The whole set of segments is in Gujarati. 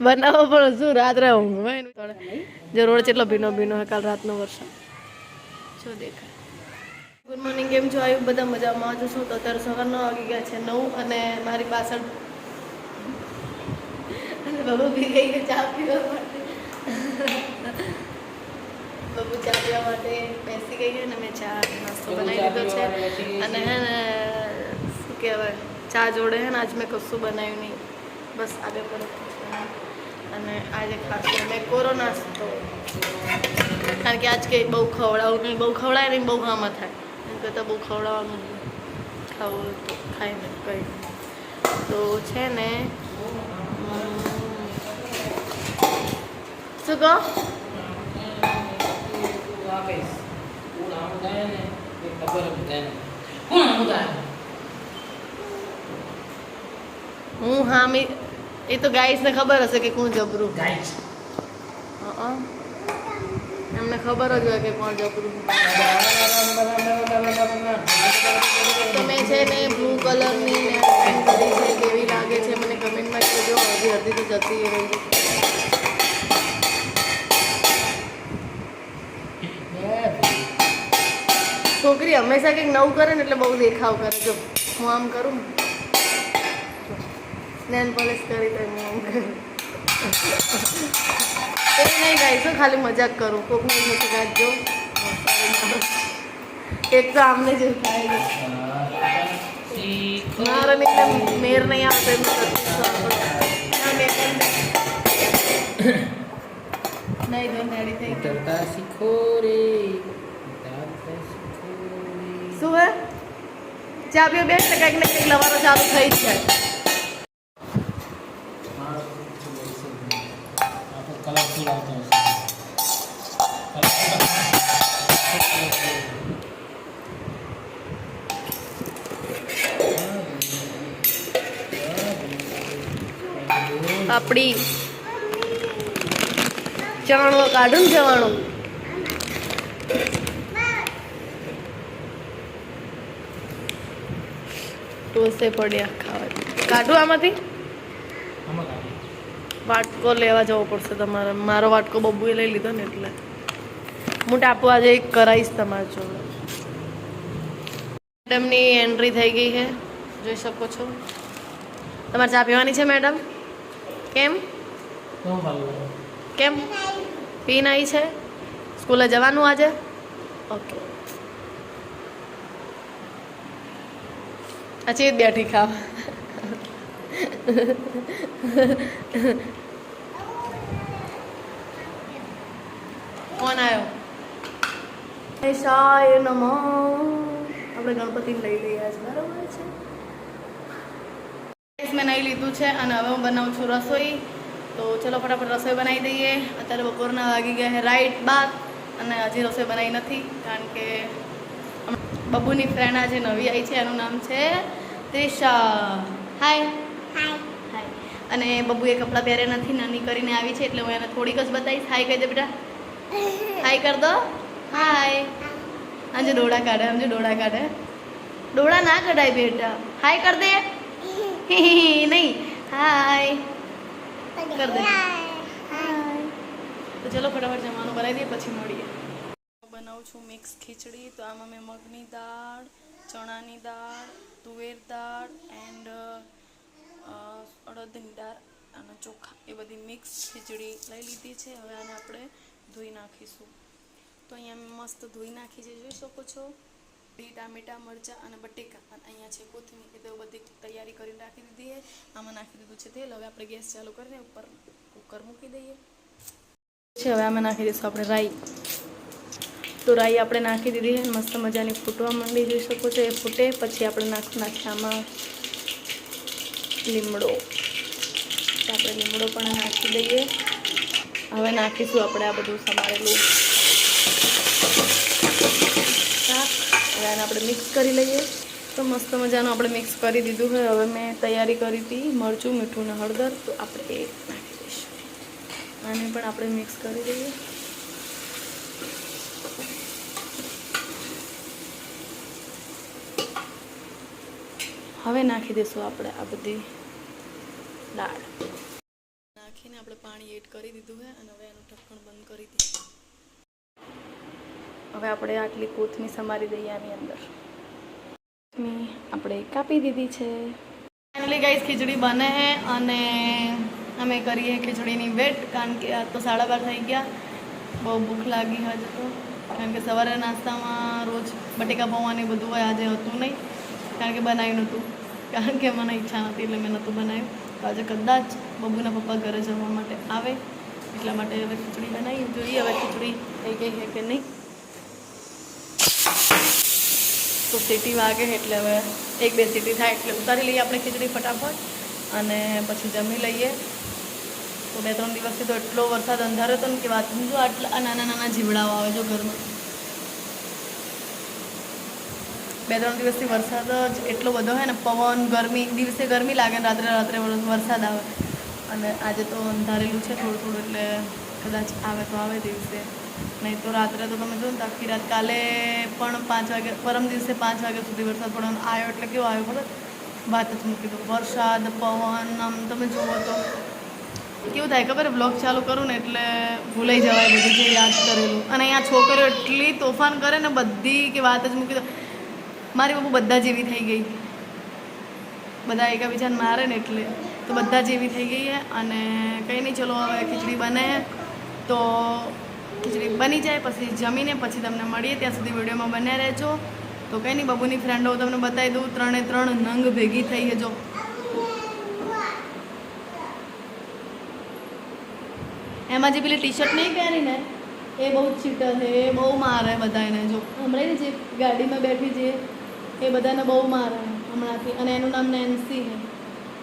બનાવો પણ શું રાત્રે ઊંઘ જો રોડ એટલો ભીનો ભીનો કાલ રાતનો વરસાદ શું દેખાય ગુડ મોર્નિંગ કેમ છો આવ્યું બધા મજામાં જો છું તો અત્યારે સવારના વાગી ગયા છે નવ અને મારી પાછળ બબુ પી ગઈ કે ચા પીવા માટે બબુ ચા પીવા માટે બેસી ગઈ છે અને મેં ચા નાસ્તો બનાવી દીધો છે અને હે ને શું કહેવાય ચા જોડે હે ને, આજ મેં કશું બનાવ્યું નહીં. બસ આગળ પર અને આજે ખાસ મેં કોરોના હતો. કારણ કે આજ કંઈ બહુ ખવડાવું નહીં, બહુ ખવડાય નહીં, બહુ આમાં થાય. એમ કરતાં બહુ ખવડાવવાનું ખાવું હોય ખાઈ ને કંઈ તો છે ને શું કહો? હું હા મી એ તો ગાઈસને ખબર હશે કે કોણ જબરું. હં. એમને ખબર જ હોય કે કોણ જબરું. મેં છે ને બ્લુ કલરની કરી છે કેવી લાગે છે મને કમેન્ટમાં કહેજો. હજી અડધી તો જતી રહી. છોકરી હંમેશા કંઈક નવું કરે ને એટલે બહુ દેખાવ કરે. જો હું આમ કરું નેલ પોલિશ કરી તો હું કરું એ નહીં ગાઈશું ખાલી મજાક કરું. કોકને નથી ગાજો એક તો આમને જ થાય મારા ને મેર નહીં આવતો એમ નહીં. ધોન દાડી થઈ ઉતરતા શીખો રે શું હે? ચા પીઓ બેસ ને કંઈક ને કંઈક લવાનો ચાલુ થઈ જ જાય. આપણી ચવાણો કાઢું ને ચવાણું. ટોસે પડ્યા ખાવા કાઢું આમાંથી? વાટકો લેવા જવો પડશે તમારે. મારો વાટકો બબ્બુએ લઈ લીધો ને એટલે. હું ટાપુ આજે કરાવીશ તમારા જોડે. મેડમની એન્ટ્રી થઈ ગઈ છે. જોઈ શકો છો. તમારે ચા પીવાની છે મેડમ કેમ? કેમ? પીન આવી છે? સ્કૂલે જવાનું આજે? ઓકે. અચ્છી જ બેઠી ખાવા. કોણ આવ્યો સાય નમો. આપણે ગણપતિને લઈ લઈએ છે બરાબર છે? Guys, મેં નહીં લીધું છે અને હવે હું બનાવું છું રસોઈ તો ચલો ફટાફટ રસોઈ બનાવી દઈએ અત્યારે બપોરના વાગી ગયા છે રાઈટ બાદ અને હજી રસોઈ બનાવી નથી કારણ કે બબુની ફ્રેન્ડ આજે નવી આવી છે એનું નામ છે ત્રિષા હાય હાય અને બબુએ કપડાં પહેર્યા નથી નાની કરીને આવી છે એટલે હું એને થોડીક જ બતાવીશ હાય કહી દે બેટા. હાય કર દો. હાય. આજે ડોળા કાઢે સમજો ડોળા કાઢે. ડોળા ના કઢાય બેટા. હાય કર દે. નહીં. હાય કર દે તો ચલો ફટાફટ જમવાનું બનાવી દઈએ પછી મળીએ. બનાવું છું મિક્સ ખીચડી તો આમાં મેં મગની દાળ ચણાની દાળ તુવેર દાળ એન્ડ અડદની દાળ અને ચોખા. એ બધી મિક્સ ખીચડી લઈ લીધી છે. હવે આને આપણે ધોઈ નાખીશું. તો અહીંયા મસ્ત ધોઈ નાખી છે જોઈ શકો છો. ડી ટામેટા મરચાં અને બટેકા. અને અહીંયા છે કોથમીર એ તો બધી તૈયારી કરીને રાખી દીધી છે. આમાં નાખી દીધું છે તેલ. હવે આપણે ગેસ ચાલુ કરીને ઉપર કુકર મૂકી દઈએ. છે, હવે આમાં નાખી દઈશું આપણે રાઈ. તો રાઈ આપણે નાખી દીધી છે. મસ્ત મજાની ફૂટવા માંડી જોઈ શકો છો. એ ફૂટે, પછી આપણે નાખ નાખીએ આમાં લીમડો. આપણે લીમડો પણ નાખી દઈએ. હવે નાખીશું આપણે આ બધું સમારેલું. હવે આપણે મિક્સ કરી લઈએ. તો મસ્ત મજાનું આપણે મિક્સ કરી દીધું હોય હવે મેં તૈયારી કરી હતી મરચું, મીઠું ને હળદર. તો આપણે એ નાખી દઈશું. આને પણ આપણે મિક્સ કરી દઈએ. હવે નાખી દઈશું આપણે આ બધી દાળ. નાખીને આપણે પાણી એડ કરી દીધું છે અને હવે એનું ઢક્કણ બંધ કરી દીધું હવે આપણે આટલી કોથમી સમારી દઈએ આની અંદર. કોથમી આપણે કાપી દીધી છે. ફાઇનલી ગાઈસ ખીચડી બને છે અને અમે કરીએ ખીચડીની વેટ, કારણ કે આજ તો સાડા બાર થઈ ગયા. બહુ ભૂખ લાગી હજુ તો. કારણ કે સવારે નાસ્તામાં રોજ બટેકા પૌવાને બધું હોય, આજે હતું નહીં. કારણ કે બનાવ્યું નહોતું. કારણ કે મને ઈચ્છા નથી એટલે મેં નહોતું બનાવ્યું. તો આજે કદાચ બબુના પપ્પા ઘરે જવા માટે આવે. એટલા માટે હવે ખીચડી બનાવી. જોઈએ હવે ખીચડી થઈ ગઈ છે કે નહીં. તો સીટી વાગે એટલે હવે એક બે સીટી થાય એટલે ઉતારી લઈએ આપણે ખીચડી ફટાફટ અને પછી જમી લઈએ. તો બે ત્રણ દિવસથી તો એટલો વરસાદ અંધારો હતો ને કે વાત જો આટલા નાના નાના જીવડાઓ આવે જો ઘરમાં. બે ત્રણ દિવસથી વરસાદ જ એટલો બધો હોય ને, પવન, ગરમી દિવસે ગરમી લાગે ને રાત્રે રાત્રે વર- વરસાદ આવે. અને આજે તો અંધારેલું છે થોડું થોડું એટલે કદાચ આવે તો આવે દિવસે. નહીં તો રાત્રે તો તમે જો ને આખી રાત કાલે પણ પાંચ વાગે, પરમ દિવસે પાંચ વાગ્યા સુધી વરસાદ પડવાનો આવ્યો એટલે કેવો આવ્યો ખબર? વાત જ મૂકી દો વરસાદ, પવન, આમ તમે જુઓ તો. કેવું થાય ખબર? બ્લોગ ચાલુ કરું ને એટલે ભૂલાઈ જવાય બધું જે યાદ કરેલું. અને અહીંયા છોકરીઓ એટલી તોફાન કરે ને બધી કે વાત જ મૂકી દો મારી બાબુ બધા જેવી થઈ ગઈ. બધા એકાબીજાને મારે ને એટલે તો બધા જેવી થઈ ગઈ છે. અને કંઈ નહીં, ચલો હવે ખીચડી બને. તો ખીચડી બની જાય, પછી જમીને પછી તમને મળીએ. ત્યાં સુધી વિડીયોમાં બન્યા રહેજો. તો કંઈ નહીં, બબુની ફ્રેન્ડો હું તમને બતાવી દઉં, ત્રણે ત્રણ નંગ ભેગી થઈ છે, જો. એમાં જે પેલી ટી શર્ટ નહીં પહેરી ને, એ બહુ ચીટર છે, એ બહુ મારે બધાને, જો. હમણાં જે ગાડીમાં બેઠી છે, એ બધાને બહુ મારે હમણાંથી. અને એનું નામ નેન્સી છે.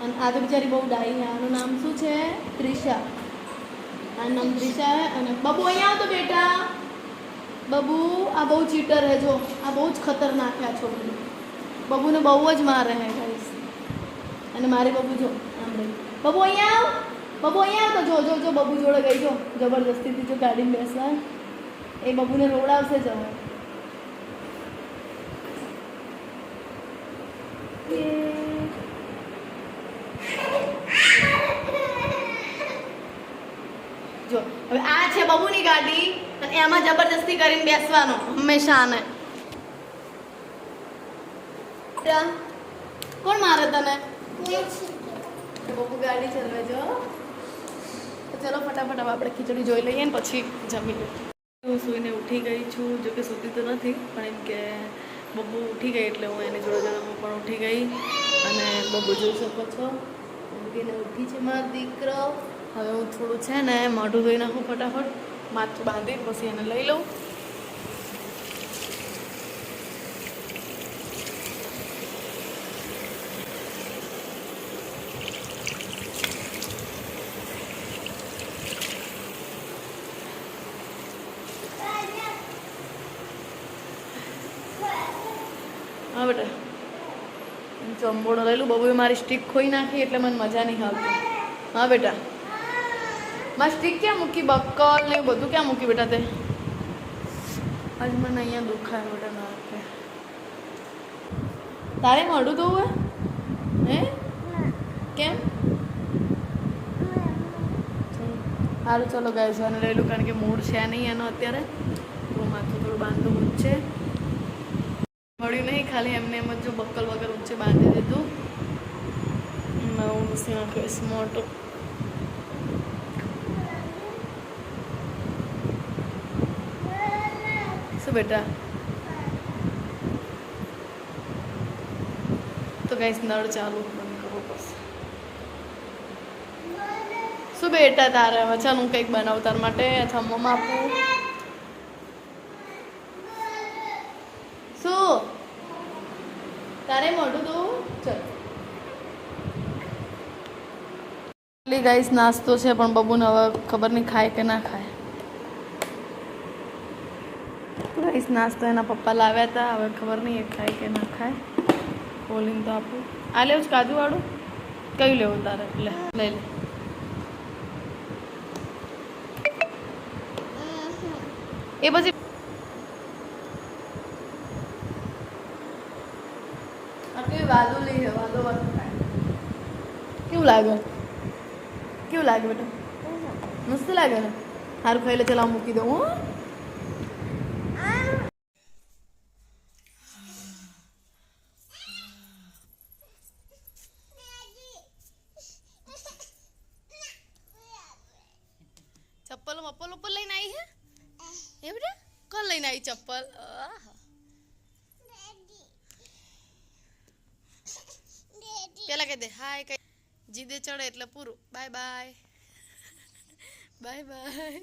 અને આ તો બિચારી બહુ ડાઈ છે. આનું નામ શું છે? ત્રિષા. નામ ત્રિષા છે અને બબુ અહીંયા આવતો બેટા. બબુ, આ બહુ ચીટર હે જો. આ બહુ જ ખતરનાક છે આ છોકરી. બબુને બહુ જ મારે હે ગાઈસ. અને મારી બબુ જો, આમ રહી. બબુ અહીંયા આવ. બબુ અહીંયા આવ તો જો જો જો, બબુ જોડે ગઈ જો. જબરદસ્તીથી જો ગાડીમાં બેસવા. એ બબુને રોડાવશે જવા. હવે જો હવે આ છે બબુની ગાડી અને એમાં જબરદસ્તી કરીને બેસવાનું હંમેશા આને કોણ મારે તને? બબુ ગાડી ચલાવે જો તો ચલો ફટાફટ હવે આપણે ખીચડી જોઈ લઈએ ને પછી જમી લઈએ. હું સૂઈને ઉઠી ગઈ છું, જો કે સૂતી તો નથી, પણ એમ કે બબુ ઉઠી ગઈ એટલે હું એની જોડે જોડે હું પણ ઉઠી ગઈ. અને બબુ જોઈ શકો છો. ઊંઘીને ઉઠી છે મારો દીકરો. હવે હું થોડું છે ને મોઢું ધોઈ નાખું ફટાફટ. માથું બાંધી પછી એને લઈ લઉં. હા, બેટા. ચંબોડો લઈ લઉં. બબુએ મારી સ્ટીક ખોઈ નાખી એટલે મને મજા નહીં આવતી. હા, બેટા. સ્ટીક ક્યાં મૂકી? બક્કલ ને બધું ક્યાં મૂકી બેટા તે? આજ મને અહીંયા દુખાય બેટા ના તારે મળું તો હે હે? કેમ? સારું ચલો ગાય છે લઈ લઉં કારણ કે મૂડ છે નહીં એનો અત્યારે. તો માથું થોડું બાંધું ઊંચે મળ્યું નહીં ખાલી એમને એમ જ જો બક્કલ વગર ઊંચે બાંધી દીધું. નવું નથી નાખ્યું મોટો. શું બેટા. તો ગાઈસ નળ ચાલુ શું બેટા તારે? હવે ચાલ હું કંઈક બનાવું તાર માટે અથવા મમ્મા આપું. શું? તારે મોઢું તું ચલ. ગાઈસ નાસ્તો છે, પણ બબુને હવે ખબર નહીં ખાય કે ના ખાય. ગાઈસ નાસ્તો એના પપ્પા લાવ્યા હતા. હવે ખબર નહીં એ ખાય કે ના ખાય. બોલીને તો આપું. આ લેવું કાજુવાળું. કયું લેવું તારે? લે લઈ લે. એ પછી કેવું લાગે? કેવું લાગે બેટા? મસ્ત લાગે ને? સારું ખાઈ લે ચાલ મૂકી દઉં હો. ચપ્પલ ઉપર લઈને આવી હે? એ બેટા કોણ લઈને આવી ચપ્પલ? પેલા કહી દે, હાય કઈ જીદે ચડે એટલે પૂરું. Bye bye. Bye bye.